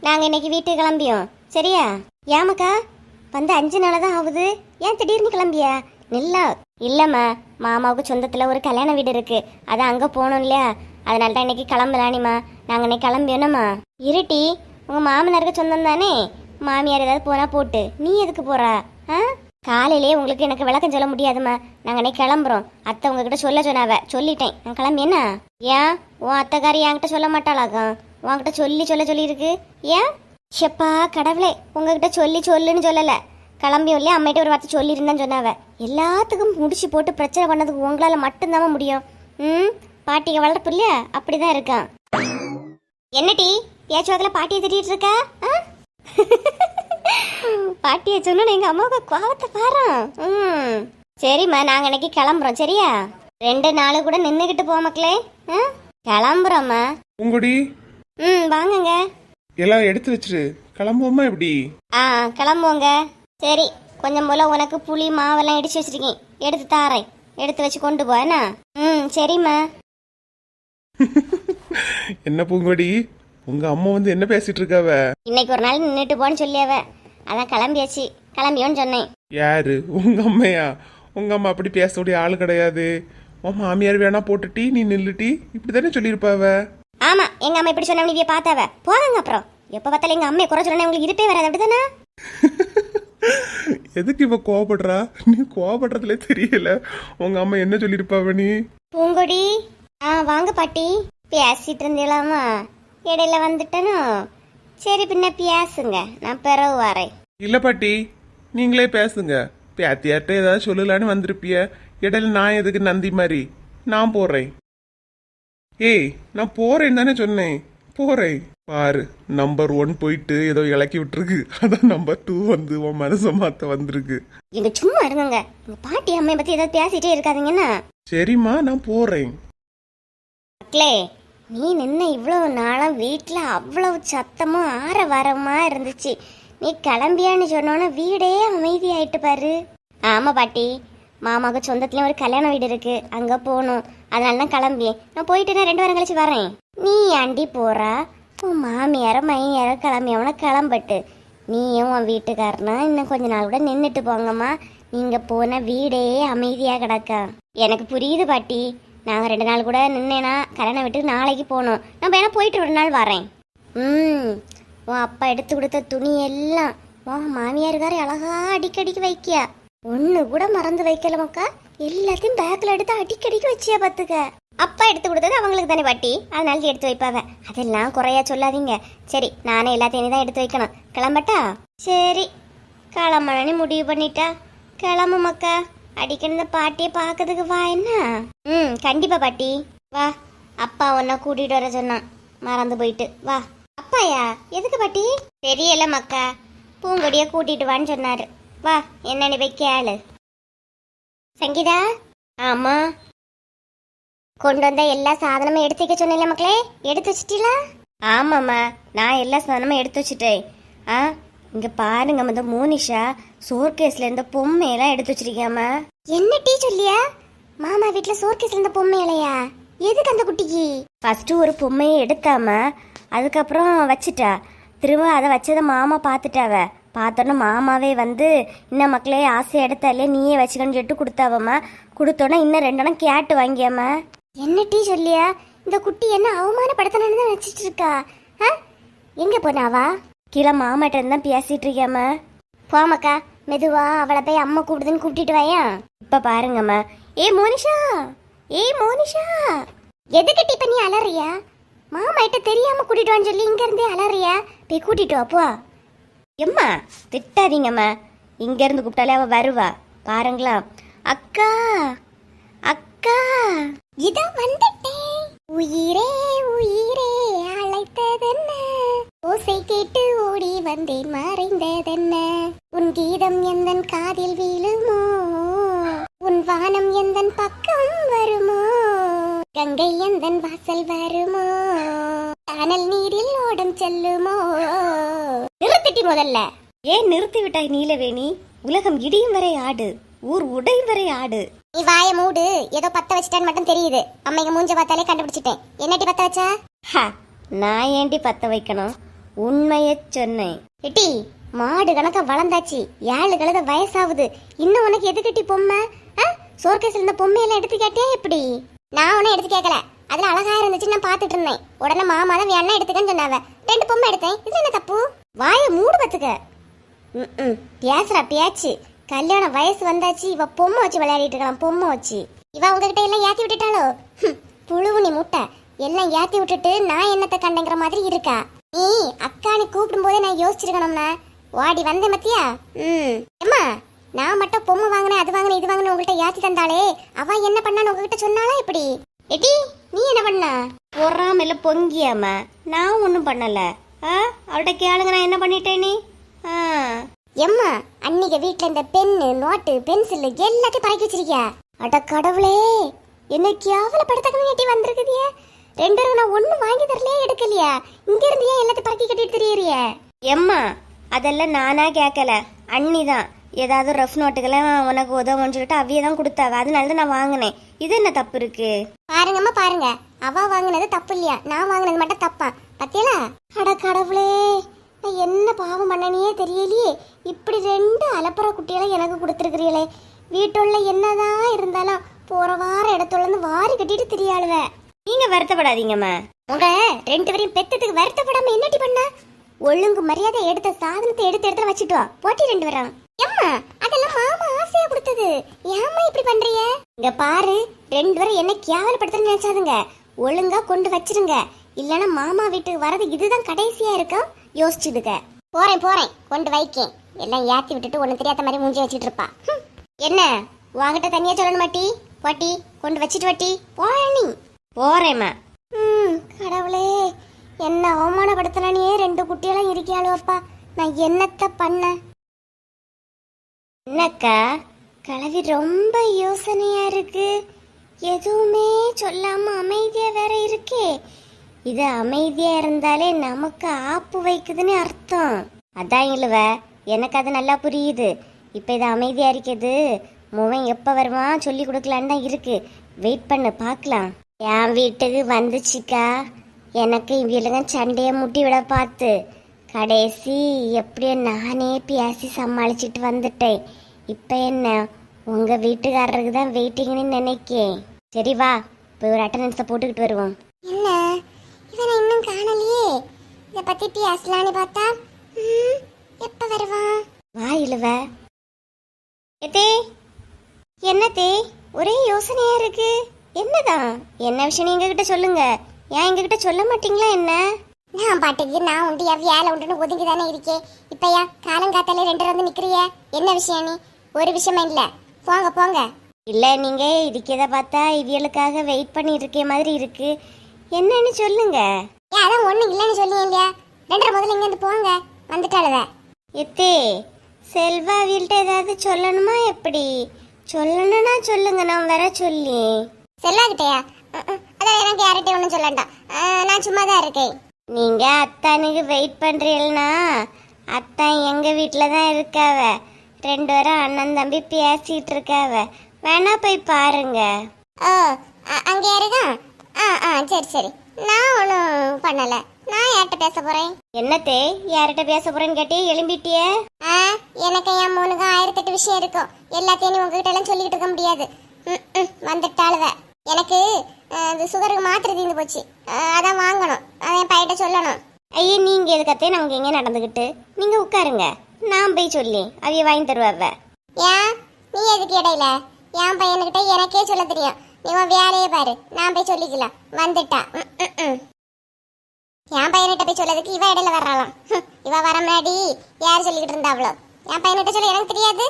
நாங்கள் இன்னைக்கு வீட்டுக்கு கிளம்பியோம். சரியா? ஏமாக்கா வந்து அஞ்சு நாள் தான் ஆகுது. ஏன் திடீர்னு கிளம்பியா? நில்லா. இல்லைம்மா மாமாவுக்கு சொந்தத்தில் ஒரு கல்யாண வீடு இருக்கு. அதான் அங்கே போகணும் இல்லையா? அதனால தான் இன்னைக்கு கிளம்பலானிம்மா. நாங்கள் இன்னைக்கு கிளம்பியோனம்மா. இருட்டி உங்கள் மாமனாருக்கு சொந்தம் தானே? மாமியார் ஏதாவது போனால் போட்டு. நீ எதுக்கு போகிறா ஆ? காலையிலே உங்களுக்கு எனக்கு விளக்கம் சொல்ல முடியாதும்மா. நாங்கள் இன்னைக்கு கிளம்புறோம். அத்தை உங்ககிட்ட சொல்ல சொன்னாவ. சொல்லிட்டேன். நான் கிளம்பி என்ன ஏன்? உன் அத்தைக்காரி என்கிட்ட சொல்ல மாட்டாளாக்கும். உன்கிட்ட சொல்லி சொல்ல சொல்லியிருக்கு. ஏன்? ஷெப்பா கடவுளே உங்ககிட்ட சொல்லி சொல்லுன்னு சொல்லலை. கிளம்பி இல்லையா அம்மையிட்ட ஒரு வார்த்தை சொல்லியிருந்தேன்னு சொன்னாவ. எல்லாத்துக்கும் முடிச்சு போட்டு பிரச்சனை பண்ணதுக்கு உங்களால் மட்டும்தான் முடியும். ம்? பாட்டிங்க வளர்ப்பு இல்லையா? அப்படிதான் இருக்கான். என்னடி? பேச்சுவாக்கில் பாட்டியை திட்டிட்டு இருக்கா? ஆ? பாட்டியை சொன்னு எங்கள் அம்மாவுக்கு கோவத்தை பாரு. ம். சரிம்மா நாங்கள் இன்னைக்கு கிளம்புறோம். சரியா? ரெண்டு நாள் கூட நின்றுக்கிட்டு போ மக்களே. ஆ? கிளம்புறோம்மா. உங்கடி? ம் வாங்குங்க. எல்லாம் எடுத்து வச்சிரு. கிளம்புவோமா எப்படி? ஆ கிளம்புவோங்க. சரி கொஞ்சம் போல உனக்கு புளி மாவெல்லாம் இடிச்சு வச்சிருக்கேன். எடுத்து தாரேன். எடுத்து வச்சு கொண்டு போ என்ன? ம் சரிம்மா. என்ன பூங்கொடி? உங்க அம்மா வந்து என்ன பேசிட்டு இருக்காவ? இன்னைக்கு ஒரு நாள் நின்றுட்டு போன்னு சொல்லியாவ. அதான் கிளம்பியாச்சு. கிளம்பியோன்னு சொன்னேன். யாரு? உங்க அம்மையா? உங்க அம்மா அப்படி பேசக்கூடிய ஆள் கிடையாது. உன் மாமியார் வேணா போட்டுட்டி நீ நில்லுட்டி இப்படிதானே சொல்லியிருப்பாவ? ஆமா எங்க அம்மா இப்படி சொன்னா நீ பார்த்தாவ. போவாங்க அப்புறம். எப்ப பார்த்தாலும் எங்க அம்மையை குறை சொன்னா உங்களுக்கு இருப்பே வராது அப்படிதானே? எதுக்கு இவ கோவப்படுறா? நீ கோவப்படுறதுலே தெரியல. உங்க அம்மா என்ன சொல்லியிருப்பாவ நீ? பூங்கொடி ஆ வாங்க பாட்டி. பேசிட்டு இருந்தீங்களாமா இடையில வந்துட்டனோ? சரி பின்ன பேசுங்க நான் பிறகு வரேன். இல்ல பாட்டி நீங்களே பேசுங்க. பேத்தியார்ட்ட ஏதாவது சொல்லலான்னு வந்திருப்பிய. இடையில நான் எதுக்கு நந்தி மாதிரி? நான் போறேன். ஏய் நான் போறேன்னு தானே சொன்னேன். போறேன். பாரு நம்பர் ஒன் போயிட்டு ஏதோ இலக்கி விட்டுருக்கு. அதான் நம்பர் டூ வந்து உன் மனசை மாத்த வந்திருக்கு. இங்க சும்மா இருங்க எங்க பாட்டி அம்மையை பத்தி ஏதாவது பேசிட்டே இருக்காதீங்கன்னா சரிம்மா நான் போறேன். மக்களே நீ நின்ன இவ்வளவு நாளா வீட்டில் அவ்வளவு சத்தமும் ஆரவாரமா இருந்துச்சு. நீ கிளம்பியான்னு சொன்னோன்னே வீடே அமைதியாயிட்டு பாரு. ஆமா பாட்டி. மாமாவுக்கு சொந்தத்துலேயும் ஒரு கல்யாண வீடு இருக்கு. அங்கே போகணும். அதனால தான் கிளம்பி நான் போயிட்டு நான் ரெண்டு வாரம் கழிச்சு வரேன். நீ ஆண்டி போறா? உன் மாமியார மையார கிளம்பி அவனை கிளம்பட்டு. நீயும் உன் வீட்டுக்காரனா? இன்னும் கொஞ்ச நாள் கூட நின்றுட்டு போங்கம்மா. நீங்கள் போன வீடே அமைதியாக கிடக்கா. எனக்கு புரியுது பாட்டி. நாங்கள் ரெண்டு நாள் கூட நின்னேன்னா கல்யாணம் விட்டு நாளைக்கு போகணும். நான் வேணா போயிட்டு ஒரு நாள் வரேன். ம். உன் அப்பா எடுத்து கொடுத்த துணி எல்லாம். உன் மாமியாருக்காரி அழகா அடிக்கடிக்கு வைக்கியா? ஒன்று கூட மறந்து வைக்கல மக்கா. எல்லாத்தையும் பேக்கில் எடுத்து அடிக்கடிக்கு வச்சியா பார்த்துக்க அப்பா எடுத்து கொடுத்தது அவங்களுக்கு தானே பாட்டி. அதனால எடுத்து வைப்பாவ. அதெல்லாம் குறையா சொல்லாதீங்க. சரி நானே எல்லாத்தையும் தான் எடுத்து வைக்கணும். கிளம்பட்டா? சரி. கிளம்பணும்னு முடிவு பண்ணிட்டா. கிளம்பு மக்கா. அடிக்கடி இந்த பாட்டியை பார்க்கறதுக்கு வா என்ன? ம் கண்டிப்பா பாட்டி. வா. அப்பா ஒன்றா கூட்டிட்டு வர சொன்னான். மறந்து போயிட்டு. வா. அப்பாயா? எதுக்கு பாட்டி? தெரியல மக்கா. பூங்கொடிய கூட்டிட்டு வான்னு சொன்னாரு. வா என்னன்னு போய் கேளு. சங்கீதா? ஆமா. கொண்டு வந்த எல்லா சாதனமும் எடுத்து வைக்க சொன்னேன்ல மக்களே எடுத்து வச்சிட்டீங்களா? ஆமாம்மா நான் எல்லா சாதனமும் எடுத்து வச்சுட்டேன். ஆ இங்க பாருங்க இந்த மோனிஷா சோர்கேஸ்ல இருந்த பொம்மையெல்லாம் எடுத்து வச்சிருக்கியாமா என்ன டீ சொல்லியா? மாமா வீட்ல சோர்கேஸ்ல இருந்த பொம்மையிலையா எதுக்கு அந்த குட்டிக்கு? ஃபர்ஸ்ட் ஒரு பொம்மையை எடுத்தாம அதுக்கப்புறம் வச்சிட்டா. திரும்ப அதை வச்சதை மாமா பார்த்துட்டாவ. பார்த்தோன்னே மாமாவே வந்து இன்னும் மக்களே ஆசை எடுத்தாலே நீயே வச்சுக்கன்னு சொல்லிட்டு கொடுத்தாவம்மா. கொடுத்தோன்னே இன்னும் ரெண்டெண்ணம் கேட்டு வாங்கியாம்மா. என்ன டீ சொல்லியா? இந்த குட்டி என்ன அவமானப்படுத்தணும்னு தான் வச்சுட்டு இருக்கா ஆ? எங்கே போனாவா கீழே மாமாட்ட இருந்தா பேசிட்டு இருக்கியாம்மா போமக்கா மெதுவா அவளை போய் அம்மா கூப்பிடுதுன்னு கூப்பிட்டுட்டு வாயா. இப்போ பாருங்கம்மா. ஏ மோனிஷா! ஏ மோனிஷா! எதுக்கிட்ட இப்ப நீ அலறியா? மாமா தெரியாம கூட்டிட்டு வான்னு சொல்லி இங்க இருந்தே அலறியா? போய் கூட்டிட்டு வா போ. எம்மா திட்டாதீங்கம்மா. இங்கேருந்து கூப்பிட்டாலே அவ வருவா. பாருங்களா அக்கா அக்கா. இதோ வந்துட்டேன். உயிரே உயிரே அழைத்ததென்ன? ஓசை கேட்டு ஓடி வந்தேன் மறைந்ததென்ன? உன் கீதம் எந்தன் காதில் வீழுமோ? உன் வானம் எந்தன் பக்கம் வருமோ? கங்கை எந்தன் வாசல் வருமோ? கானல் நீரில் ஓடம் செல்லுமோ? நிறுத்திட்டி முதல்ல. ஏன் நிறுத்தி விட்டாய் நீலவேணி? உலகம் இடியும் வரை ஆடு ஊர் உடையும் வரை ஆடு. நீ வாய மூடு. ஏதோ பத்த வச்சிட்டான்னு மட்டும் தெரியுது. அம்மைக்கு மூஞ்ச பார்த்தாலே கண்டுபிடிச்சிட்டேன். என்னடி பத்த வச்சா? நான் ஏண்டி பத்த வைக்கணும்? உண்மைய சொன்னேன். எட்டி மாடு கணக்கா வளர்ந்தாச்சு. ஏழு கழுத வயசாகுது. இன்னும் உனக்கு எதுக்கட்டி பொம்மை? சோர்க்கேஸ்ல இருந்த பொம்மையெல்லாம் எடுத்து கேட்டியா எப்படி? நான் ஒன்னும் எடுத்து கேட்கல. அதெல்லாம் அழகா இருந்துச்சு நான் பாத்துட்டு இருந்தேன். உடனே மாமா தான் வேணா எடுத்துக்கன்னு சொன்னாவ. ரெண்டு பொம்மை எடுத்தேன். இது என்ன தப்பு? வாய மூடு பத்துக்க ம் பேசுறா பேச்சு. கல்யாணம் வயசு வந்தாச்சு. இவ பொம்மை வச்சு விளையாடிட்டு இருக்கலாம் பொம்மை வச்சு. இவ உங்ககிட்ட எல்லாம் ஏத்தி விட்டுட்டாளோ? புழுவு புழுவுனி முட்டை. எல்லாம் ஏத்தி விட்டுட்டு நான் என்னத்தை கண்டங்கிற மாதிரி இருக்கா? நீ அக்கானு கூப்பிடும் போதே நான் யோசிச்சிருக்கணும்னா வாடி வந்தேன் மத்தியா. ம். அம்மா நான் மட்டும் பொம்மை வாங்கினேன் அது வாங்கினேன் இது வாங்கினேன் உங்கள்கிட்ட ஏத்தி தந்தாளே. அவ என்ன பண்ணான்னு உங்ககிட்ட சொன்னாலா எப்படி? எடி நீ என்ன பண்ண? பொறாமல பொங்கியாம நான் ஒன்றும் பண்ணல. ஆ அவள்கிட்ட கேளுங்க நான் என்ன பண்ணிட்டேன் நீ? ஆ. எம்மா அன்னைக்கு வீட்ல இந்த பென்னு நோட்டு பென்சில் எல்லாத்தையும் பறக்கி வச்சிருக்கியா? அட கடவுளே என்ன கேவலப்படுத்தக்க வேண்டி வந்திருக்குதிய? ரெண்டு நான் ஒண்ணும் வாங்கி தரலையே எடுக்கலையா. இங்க இருந்து ஏன் எல்லாத்தையும் பறக்கி கட்டிட்டு தெரியறிய? எம்மா அதெல்லாம் நானா கேட்கல அண்ணி தான் ஏதாவது ரஃப் நோட்டுக்கெல்லாம் உனக்கு உதவும்னு சொல்லிட்டு அவிய தான் கொடுத்தாவ. அதனால தான் நான் வாங்கினேன். இது என்ன தப்பு இருக்கு? பாருங்கம்மா பாருங்க. அவ வாங்கினது தப்பு இல்லையா? நான் வாங்கினது மட்டும் தப்பா? பத்தியலா? அட கடவுளே. நான் என்ன பாவம் பண்ணனியே தெரியலையே. இப்படி ரெண்டு அலப்பற குட்டிகளை எனக்கு கொடுத்துருக்கிறீங்களே வீட்டுள்ள என்னதான் இருந்தாலும் போற வார இடத்துல இருந்து வாரி கட்டிட்டு திரியாளுவ. நீங்க வருத்தப்படாதீங்கம்மா. உங்க ரெண்டு பேரையும் பெத்ததுக்கு வருத்தப்படாம என்னடி பண்ண? ஒழுங்கு மரியாதை எடுத்த சாதனத்தை எடுத்து எடுத்து வச்சுட்டு வா. போட்டி ரெண்டு பேரும் ஏம்மா அதெல்லாம் மாமா ஆசையா கொடுத்தது. ஏம்மா இப்படி பண்றீங்க? இங்க பாரு ரெண்டு பேரும் என்ன கேவலப்படுத்துறேன்னு நினைச்சாதுங்க. ஒழுங்கா கொண்டு வச்சிருங்க. இல்லனா மாமா வீட்டுக்கு வரது இதுதான் கடைசியா இருக்கும் யோசிச்சுடுங்க. போறேன் போறேன். கொண்டு வைக்கேன். எல்லாம் ஏத்தி விட்டுட்டு ஒண்ணு தெரியாத மாதிரி மூஞ்சி வச்சிட்டு இருப்பா. என்ன? உன்கிட்ட தனியா சொல்லணும் மாட்டி பாட்டி கொண்டு வச்சிட்டு வாட்டி போறேன் நீ? போறேம்மா. ம் கடவுளே. என்ன அவமானப்படுத்தலனே ரெண்டு குட்டியெல்லாம் இருக்கியாளோ அப்பா. நான் என்னத்த பண்ண? என்னக்கா கலவி ரொம்ப யோசனையா இருக்கு. எதுவுமே சொல்லாம அமைதியா வேற இருக்கே. இது அமைதியா இருந்தாலே நமக்கு ஆப்பு வைக்குதுன்னு அர்த்தம். அதான் இல்லவ எனக்கு அது நல்லா புரியுது. இப்ப இது அமைதியா இருக்குது. முவன் எப்ப வருவான் சொல்லி கொடுக்கலான்னு தான் இருக்கு. வெயிட் பண்ணு பார்க்கலாம். என் வீட்டுக்கு வந்துச்சுக்கா. எனக்கு இவளுங்க சண்டைய முட்டி விட பார்த்து. கடைசி எப்படியோ நானே பேசி சமாளிச்சிட்டு வந்துட்டேன். இப்போ என்ன? உங்க வீட்டுக்காரருக்கு தான் வெயிட்டிங்னு நினைக்கேன். சரி வா போய் ஒரு அட்டண்டன்ஸை போட்டுக்கிட்டு வருவோம். என்ன? இவனை இன்னும் காணலையே. இதை பத்தி பேசலான்னு பார்த்தா ம், எப்ப வருவான் வா இழுவ. எத்தே என்னத்தே ஒரே யோசனையா இருக்கு. என்னதான்? என்ன விஷயம் நீங்க கிட்ட சொல்லுங்க. ஏன் எங்க கிட்ட சொல்ல மாட்டீங்களா என்ன? நான் பாட்டுக்கு நான் உண்டு என் வேலை உண்டுன்னு ஒதுங்கி தானே இருக்கேன் இப்ப ஏன் காலங்காத்தாலே ரெண்டு வந்து நிக்கிறிய? என்ன விஷயம் நீ? ஒரு விஷயமா இல்ல. போங்க போங்க. இல்ல நீங்க இருக்கத பார்த்தா இவியலுக்காக வெயிட் பண்ணி இருக்க மாதிரி இருக்கு. என்னன்னு சொல்லுங்க. ஏன் அதான் ஒண்ணு இல்லைன்னு சொல்லி இல்லையா ரெண்டரை முதல்ல இங்க இருந்து போங்க. வந்துட்டாளுவ எத்தே செல்வா வீல்ட்ட ஏதாவது சொல்லணுமா எப்படி? சொல்லணும்னா சொல்லுங்க நான் வர சொல்லி செல்லாகிட்டயா அதான் எனக்கு யார்கிட்டயும் ஒன்றும் சொல்லண்டாம் நான் சும்மா தான் இருக்கேன். நீங்க அத்தானுக்கு வெயிட் பண்றீங்கன்னா அத்தான் எங்க வீட்டில் தான் இருக்காவ. ரெண்டு பேரும் அண்ணன் தம்பி பேசிட்டு இருக்காவ. வேணா போய் பாருங்க. ஓ அங்கே இருக்கா ஆ ஆ சரி சரி. நான் ஒன்றும் பண்ணல. நான் யார்கிட்ட பேச போறேன்? என்னத்தே யார்கிட்ட பேச போறேன்னு கேட்டே எழும்பிட்டிய? ஆ எனக்கு என் மூணுக்கு ஆயிரத்தெட்டு விஷயம் இருக்கும். எல்லாத்தையும் உங்ககிட்ட எல்லாம் சொல்லிக்கிட்டு இருக்க முடியாது. ம், ம், வந்துட்டாளுவ. எனக்கு இது சுகருக்கு மாத்திரை தீர்ந்து போச்சு. அதான் வாங்கணும். அதான் என் பையிட்ட சொல்லணும். ஐயே நீங்க எதுக்கத்தே நமக்கு எங்க நடந்துகிட்டு? நீங்க உட்காருங்க. நான் போய் சொல்லி அவைய வாங்கி தருவாவ. ஏன்? நீ எதுக்கு இடையில? என் பையனுக்கிட்ட எனக்கே சொல்ல தெரியும். நீ உன் வேலையை பாரு. நான் போய் சொல்லிக்கலாம். வந்துட்டா. என் பையன்கிட்ட போய் சொல்லதுக்கு இவ இடையில வர்றாளாம். இவ வர முன்னாடி யார் சொல்லிக்கிட்டு இருந்தா அவ்வளோ என் பையன்கிட்ட சொல்ல எனக்கு தெரியாது.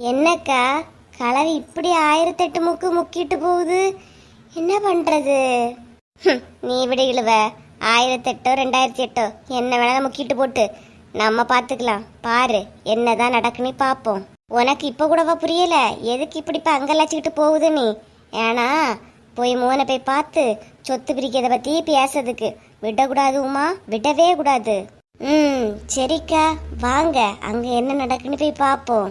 என்னக்கா? கலவி இப்படி ஆயிரத்தெட்டு முக்கு முக்கிட்டு போகுது. என்ன பண்றது? நீ விட இழுவ. ஆயிரத்தெட்டோ ரெண்டாயிரத்தி எட்டோ என்ன வேணாலும் முக்கிட்டு போட்டு. நம்ம பார்த்துக்கலாம். பாரு என்னதான் நடக்குன்னு பார்ப்போம். உனக்கு இப்போ கூடவா புரியல? எதுக்கு இப்படி இப்போ அங்கலாச்சிக்கிட்டு போகுது நீ? ஏன்னா போய் மோனை போய் பார்த்து சொத்து பிரிக்கிறத பத்தி பேசுறதுக்கு. விடக்கூடாது உமா விடவே கூடாது. ம் சரிக்கா. வாங்க அங்க என்ன நடக்குன்னு போய் பார்ப்போம்.